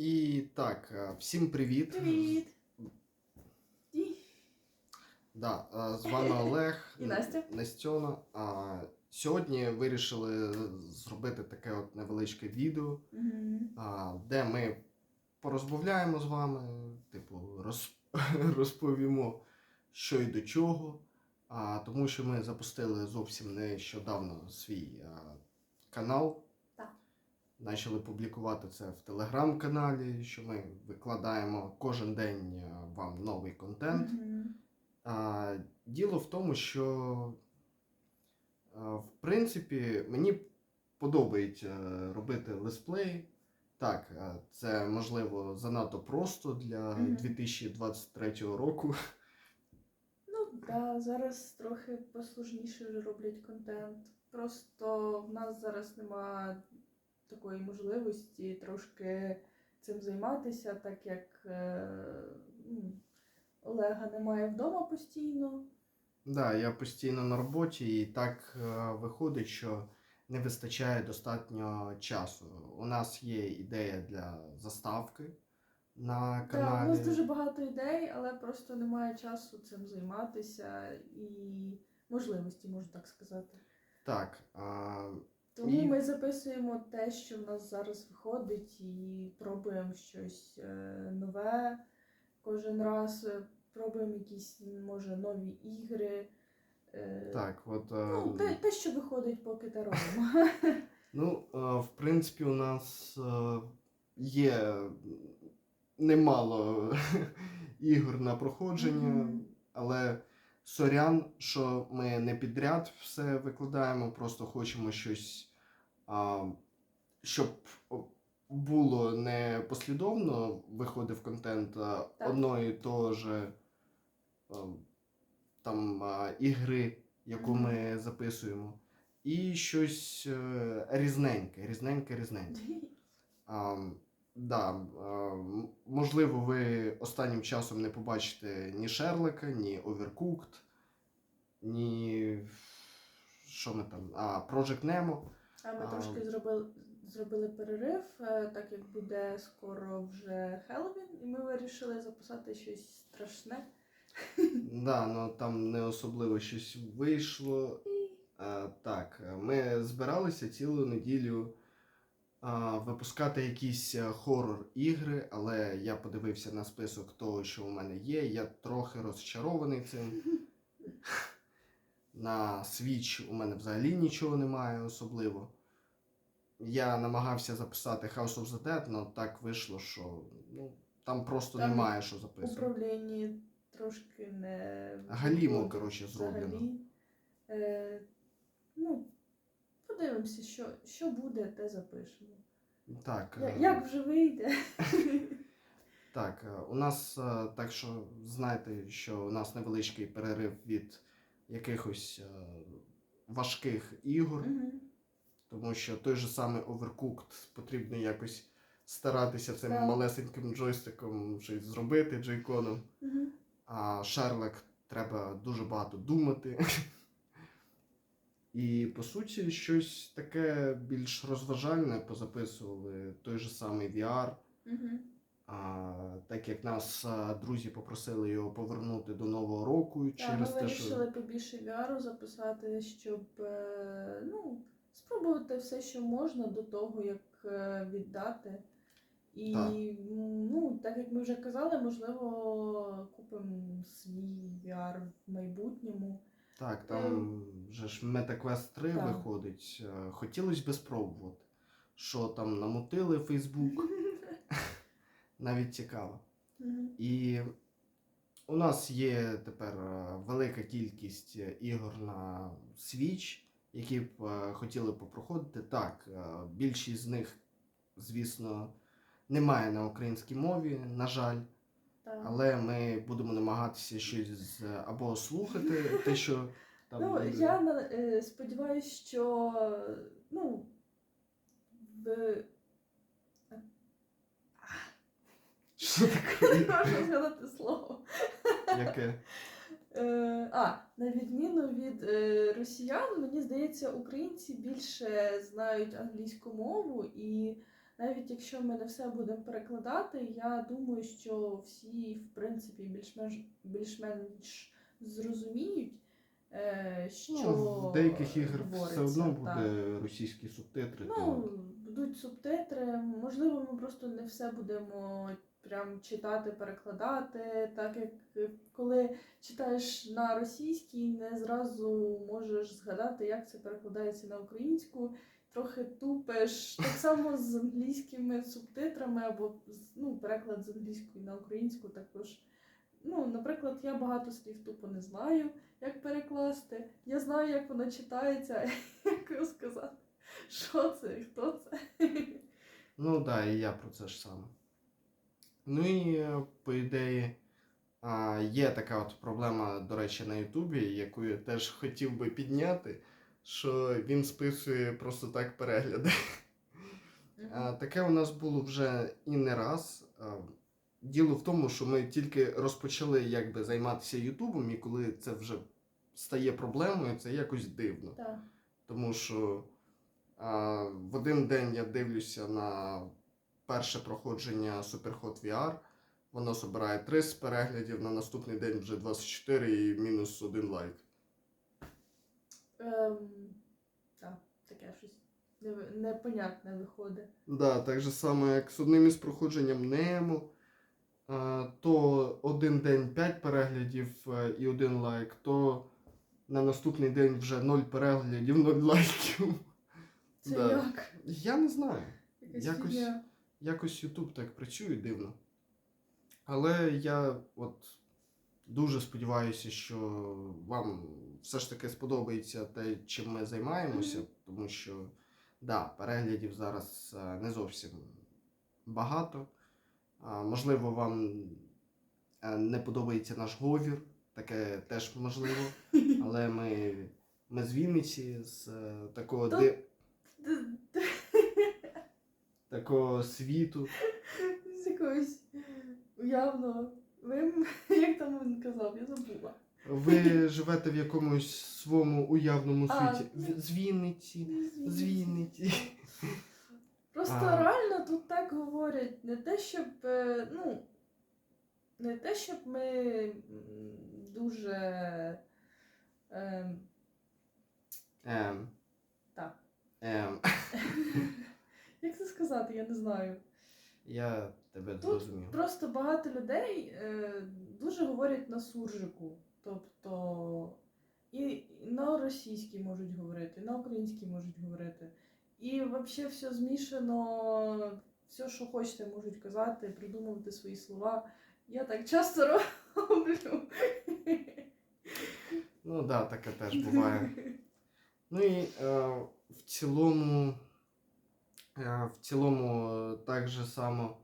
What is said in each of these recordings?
І так, е, всім привіт. Привіт! Да, е, з вами Олег І Настя. Настьона. А сьогодні вирішили зробити таке от невеличке відео, а, де ми порозмовляємо з вами, типу, роз, розповімо, що і до чого. А, тому що ми запустили зовсім нещодавно свій а, канал. Почали публікувати це в телеграм-каналі, що ми викладаємо кожен день вам новий контент. Мгм. А, діло в тому, що а, в принципі мені подобається робити летсплеї. Так, це можливо занадто просто для Мгм. 2023 року. Ну да, зараз трохи послужніше роблять контент. Просто в нас зараз нема такої можливості трошки цим займатися, так як е, ну, Олега немає вдома постійно. Да, я постійно на роботі, і так е, виходить, що не вистачає достатньо часу. У нас є ідея для заставки на Так, у нас дуже багато ідей, але просто немає часу цим займатися і можливості, можна так сказати. Так, Тому І- ми записуємо те, що в нас зараз виходить, і пробуємо щось е, нове. Кожен раз е, пробуємо якісь, може, нові ігри. Е, так, от. Ну, те, те, що виходить, поки те робимо. Ну, е, в принципі, у нас е, є немало ігор на проходження, Мгм. але сорян, що ми не підряд все викладаємо, просто хочемо щось, а, щоб було не послідовно виходив контент а одної того же а, там а, ігри, яку Мгм. ми записуємо. І щось е, різненьке, різненьке, різненьке. А, да, а, можливо, ви останнім часом не побачите ні Шерлока, ні Overcooked, ні. Що ми там? А, Project Nemo. А ми А. трошки зробили, зробили перерив, е, так як буде скоро вже Хеллоуін, і ми вирішили записати щось страшне. Да, ну там не особливо щось вийшло. А, так, ми збиралися цілу неділю а, випускати якісь е, хорор-ігри, але я подивився на список того, що у мене є. Я трохи розчарований цим. На Switch у мене взагалі нічого немає особливо. Я намагався записати House of the Dead, але так вийшло, що ну, там просто Там немає що записувати. Управління трошки не Галімо, коротше, зроблено. взагалі. Е, ну, подивимося, що, що буде, те запишемо. Так, Я- е, Як вже вийде? Так, е, у нас е, так що знаєте, що у нас невеличкий перерив від якихось е, важких ігор, Мгм. тому що той же самий Overcooked потрібно якось старатися цим Так. малесеньким джойстиком щось зробити джойконом, Мгм. а Шерлок треба дуже багато думати. І по суті, щось таке більш розважальне позаписували той же самий VR. Мгм. Так як нас друзі попросили його повернути до Нового року ми через те, що вирішили побільше VR записати, щоб е, ну, спробувати все, що можна до того, як е, віддати. І Так. ну, так як ми вже казали, можливо, купимо свій VR в майбутньому. так, там вже ж MetaQuest 3 Так. виходить. Е, Хотілося би спробувати. Що там намутили Facebook, навіть цікаво. І у нас є тепер е, велика кількість е, ігор на Switch, які б е, хотіли попроходити. Так, більшість з них, звісно, немає на українській мові, на жаль. Але ми будемо намагатися щось або слухати те, що там. Ну, буде. я сподіваюся, що ну, в... Що не таке? можу згадати слово. Яке? Е, а, на відміну від е, росіян, мені здається, українці більше знають англійську мову і навіть якщо ми не все будемо перекладати, я думаю, що всі, в принципі, більш-менш більш-менш зрозуміють, е, що Ну, в деяких іграх все говориться, одно так. буде російські субтитри. Ну, то... будуть субтитри. Можливо, ми просто не все будемо прям читати, перекладати, так як е, коли читаєш на російській, не зразу можеш згадати, як це перекладається на українську. Трохи тупиш. Так само з англійськими субтитрами або ну, переклад з англійської на українську також. Ну, наприклад, я багато слів тупо не знаю, як перекласти. Я знаю, як воно читається, як сказати. Що це і хто це? Ну так, да, і я про це ж саме. Ну і е, по ідеї, є така от проблема, до речі, на Ютубі, яку я теж хотів би підняти, що він списує просто так перегляди. А, Таке у нас було вже і не раз. Діло в тому, що ми тільки розпочали якби займатися Ютубом, і коли це вже стає проблемою, це якось дивно. Так. Тому що а, в один день я дивлюся на перше проходження Superhot VR. Воно збирає 30 переглядів, на наступний день вже 24 і мінус один лайк. Ем, так, таке щось не- непонятне виходить. Да, так же само, як з одним із проходженням Немо. А, то один день 5 переглядів е, і один лайк, то на наступний день вже 0 переглядів, 0 лайків. Це Да. як? Я не знаю. Якась Якось- фігня. Якось YouTube так працює дивно. Але я от дуже сподіваюся, що вам все ж таки сподобається те, чим ми займаємося, тому що да, переглядів зараз е, не зовсім багато. Можливо, вам е, не подобається наш говір, таке теж можливо. Але ми, ми з Вінниці, з е, такого, Та- ди- такого світу. З якогось уявно. Ви, як там він казав, я забула. Ви живете в якомусь своєму уявному А, світі. З Вінниці. З Вінниці. Просто А. реально тут так говорять, не те, щоб. е, Ну, не те, щоб ми дуже. Ем, Ем, так. ем. Як це сказати, я не знаю. Я тебе Тут зрозумів. Просто багато людей е, дуже говорять на суржику. Тобто і на російській можуть говорити, і на українській можуть говорити. І взагалі все змішано, все, що хочете, можуть казати, придумувати свої слова. Я так часто роблю. Ну так, да, таке теж буває. Ну і е, в цілому, в цілому е, так же само.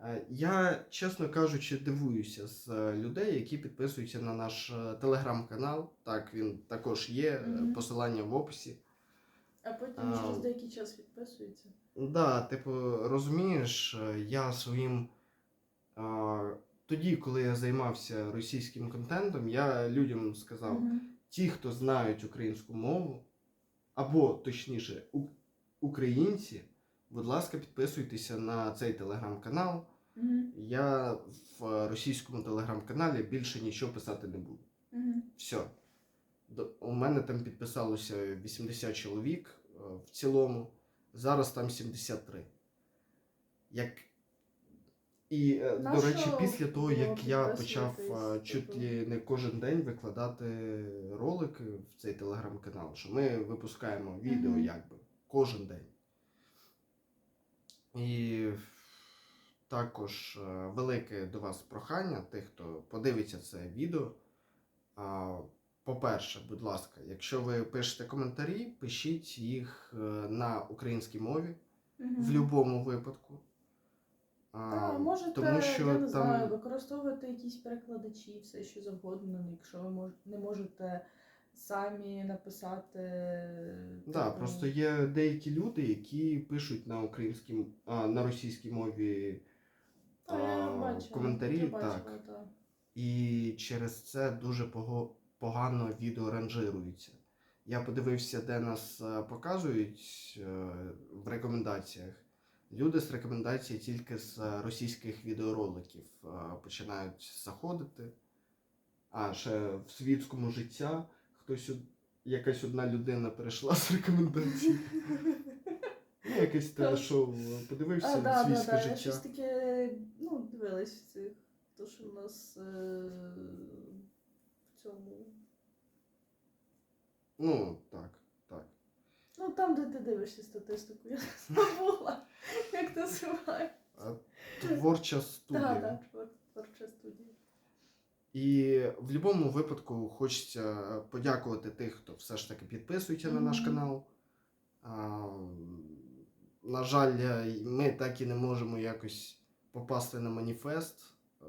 е, Я, чесно кажучи, дивуюся з е, людей, які підписуються на наш е, телеграм-канал. Так, він також є, е, Мгм. посилання в описі. А потім А. через деякий час відписується. Да, типу, розумієш, е, я своїм. А, тоді, коли я займався російським контентом, я людям сказав: Мгм. ті, хто знають українську мову, або точніше, українці, будь ласка, підписуйтеся на цей телеграм-канал. Мгм. Я в російському телеграм-каналі більше нічого писати не буду. Мгм. Все. У мене там підписалося 80 чоловік е, в цілому. Зараз там 73. Як... І, е, до речі, після того, як я почав е, чуть типу? ли не кожен день викладати ролики в цей телеграм-канал, що ми випускаємо відео Мгм. якби кожен день. І також е, велике до вас прохання, тих, хто подивиться це відео. По-перше, будь ласка, якщо ви пишете коментарі, пишіть їх е, на українській мові в будь-якому випадку. А, Та, можете, тому що я не там- знаю, використовувати якісь перекладачі, все що завгодно, якщо ви не можете самі написати. Да, типу, просто є деякі люди, які пишуть на українській, а, на російській мові я а, бачила, коментарі, я бачила, так. та. І через це дуже погано відео ранжирується. Я подивився, де нас е, показують е, в рекомендаціях. Люди з рекомендацій тільки з е, російських відеороликів е, починають заходити. А ще в світському життя хтось якась одна людина перейшла з рекомендацій. Ну, якесь те, що подивився А, да, да, світське да, я щось таке, ну, дивилась в цих, то, що в нас е, в цьому. Ну, так, так. Ну, там, де ти дивишся статистику, я забула, як називає. А, Творча студія. Так, так, твор- творча студія. І в будь-якому випадку хочеться подякувати тих, хто все ж таки підписується на наш канал. А, на жаль, ми так і не можемо якось попасти на маніфест. Е,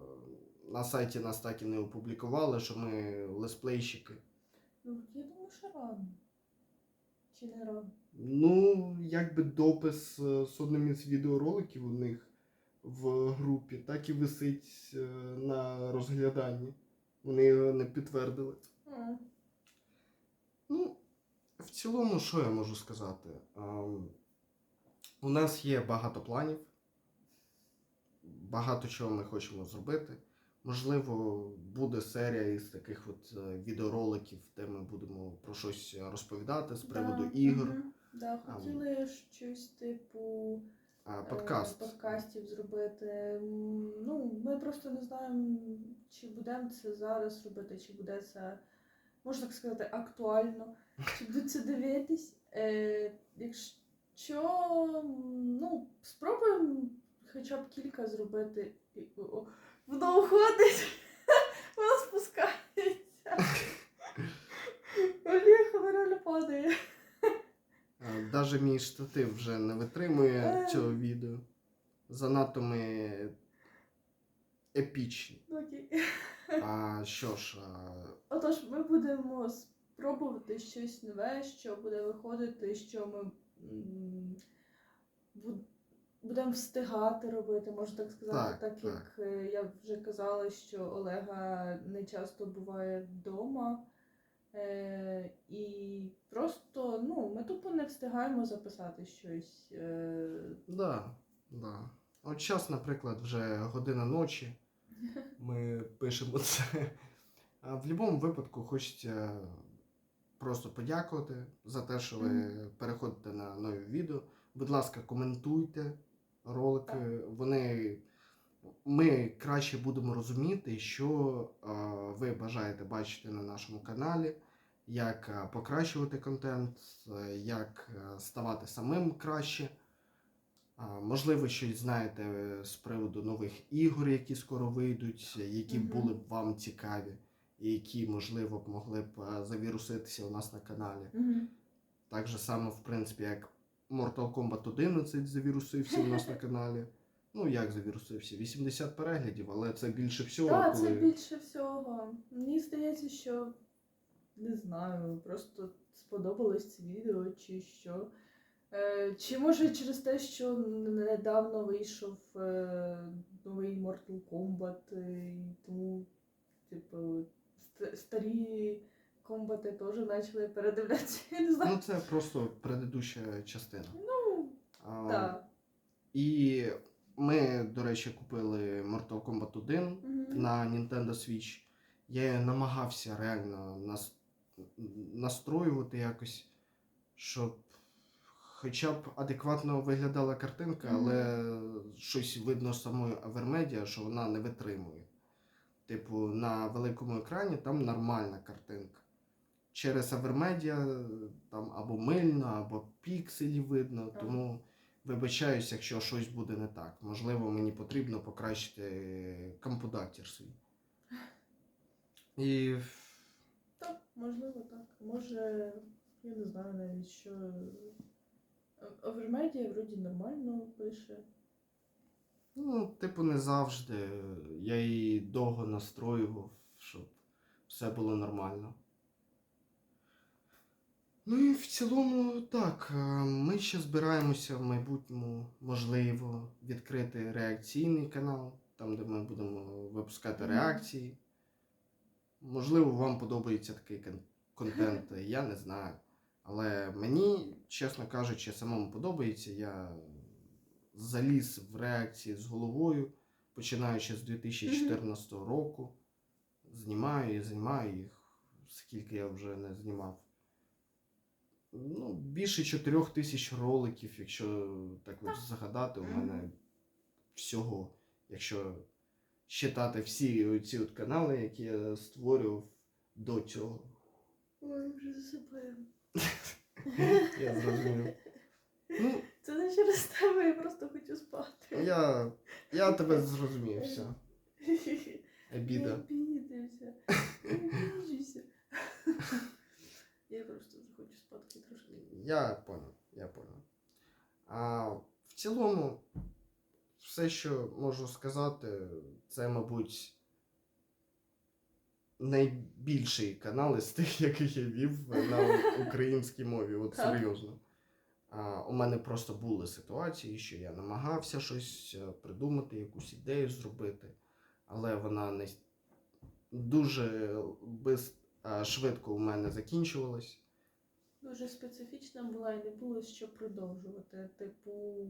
На сайті нас так і не опублікували, що ми лесплейщики. Ну, я думаю, що рано. Чи не рано? Ну, якби допис е, з одним із відеороликів у них в групі так і висить е, на розгляданні. Вони його не підтвердили. М. Ну, в цілому, що я можу сказати? У нас є багато планів, багато чого ми хочемо зробити. Можливо, буде серія із таких от е, відеороликів, де ми будемо про щось розповідати з приводу Да, ігор. мгм. Да, А, хотіли щось типу подкаст. подкастів зробити. Ну, ми просто не знаємо, чи будемо це зараз робити, чи буде це, можна так сказати, актуально, чи будуть це дивитись. Е, якщо ну, спробуємо хоча б кілька зробити. Воно уходить, воно спускається. Олег, воно реально падає. Навіть мій штатив вже не витримує Е. цього відео. Занадто ми епічні. Окей. А що ж, а, Отож, ми будемо спробувати щось нове, що буде виходити, що ми м, будемо встигати робити, можна так сказати, Так, так, так. як е, я вже казала, що Олега не часто буває вдома. Е, і просто ну, ми тупо не встигаємо записати щось. Е, Да, да. От час, наприклад, вже година ночі. Ми пишемо це. А в будь-якому випадку хочеться просто подякувати за те, що ви переходите на нові відео. Будь ласка, коментуйте ролики. Вони ми краще будемо розуміти, що ви бажаєте бачити на нашому каналі, як е, покращувати контент, е, як е, ставати самим краще. Можливо, щось знаєте з приводу нових ігор, які скоро вийдуть, які були б вам цікаві, і які, можливо, б могли б завіруситися у нас на каналі. Так же само, в принципі, як Mortal Kombat 11 завірусився у нас на каналі. Ну, як завірусився? 80 переглядів, але це більше всього, Так, коли. це більше всього. Мені здається, що не знаю, просто сподобалось це відео, чи що. Е, чи може через те, що недавно вийшов е, новий Mortal Kombat, е, і тому, типу, ст- старі комбати теж почали передивлятися. Я не знаю. Ну, це просто предыдуща частина. Ну, так. І ми, до речі, купили Mortal Kombat 1 Мгм. на Nintendo Switch. Я намагався реально нас... настроювати якось, щоб хоча б адекватно виглядала картинка, але щось видно з самої Avermedia, що вона не витримує. Типу, на великому екрані там нормальна картинка. Через Avermedia там або мильно, або пікселі видно, тому вибачаюсь, якщо щось буде не так. Можливо, мені потрібно покращити компудактір свій. І можливо, так. Може, я не знаю навіть, що. Овермедія вроді нормально пише. Ну, типу, не завжди. Я її довго настроював, щоб все було нормально. Ну і в цілому так. е, Ми ще збираємося в майбутньому, можливо, відкрити реакційний канал, там, де ми будемо випускати реакції. Можливо, вам подобається такий контент, я не знаю. Але мені, чесно кажучи, самому подобається. Я заліз в реакції з головою, починаючи з 2014 року. Знімаю і знімаю їх, скільки я вже не знімав. Ну, більше 4 тисяч роликів, якщо так загадати, у мене всього, якщо считати всі ці от канали, які я створював до цього. Ой, вже засипаємо. Я зрозумів. Ну, Це не через тебе, я просто хочу спати. я, я тебе зрозумів, все. Обіда. Не обіжуйся. Я просто вже хочу спати трошки. Я понял, я понял. А в цілому, все, що можу сказати, це, мабуть, найбільший канал із тих, яких я вів на українській мові. От серйозно. А, у мене просто були ситуації, що я намагався щось е, придумати, якусь ідею зробити, але вона не дуже без, а, швидко у мене закінчувалась. Дуже специфічна була і не було що продовжувати. Типу,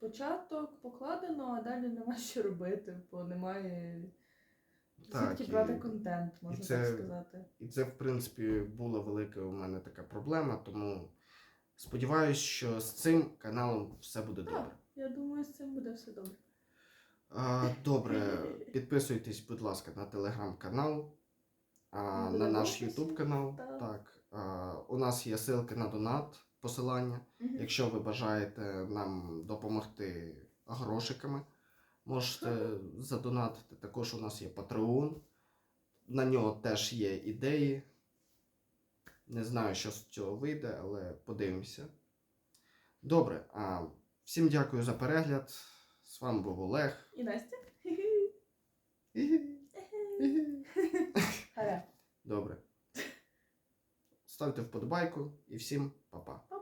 початок покладено, а далі нема що робити, бо немає звідки і- брати контент, можна це- так сказати. І це, в принципі, була велика у мене така проблема, тому сподіваюся, що з цим каналом все буде Так. добре. Я думаю, з цим буде все добре. А, добре, підписуйтесь, будь ласка, на телеграм-канал, а, Буде на в наш описі, ютуб канал. так. Так. А, у нас є ссылки на донат, посилання. Якщо ви бажаєте нам допомогти грошиками, можете задонатити. Також у нас є Patreon. На нього теж є ідеї. Не знаю, що з цього вийде, але подивимося. Добре, а всім дякую за перегляд. З вами був Олег. І Настя. Добре. Ставте вподобайку і всім па-па. Па.